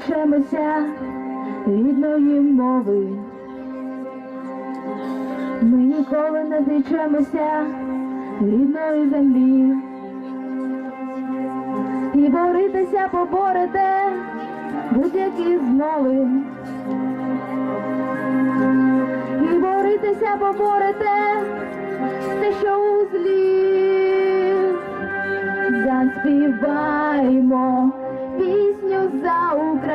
зречемося рідної мови. Ми ніколи не зречемося рідної землі. І боритися поборете будь-які змови. І боритися поборете те, що у злі. Заспіваймо пісню за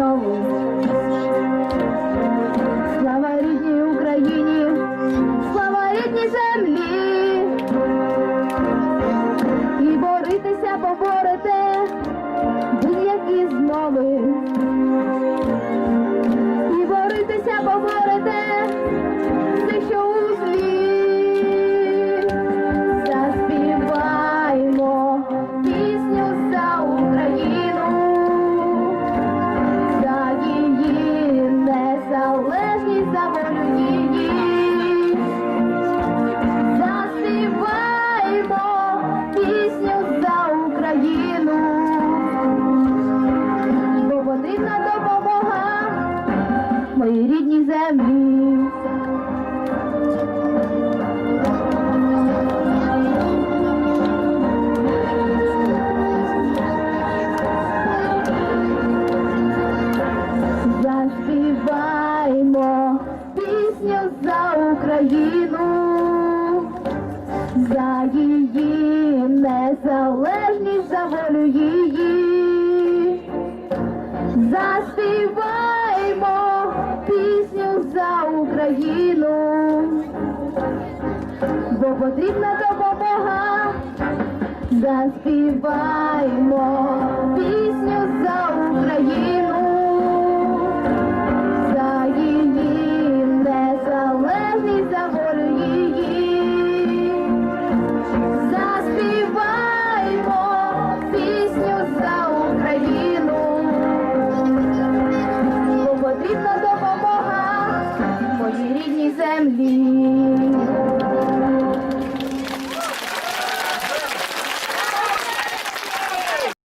Знову. Слава рідній Україні, слава рідній землі. І боритися поборете будь-які змови. Моїй рідній землі. Заспіваймо пісню за Україну, за її незалежність, за волю її. Заспіваймо потрібна допомога. Заспіваймо пісню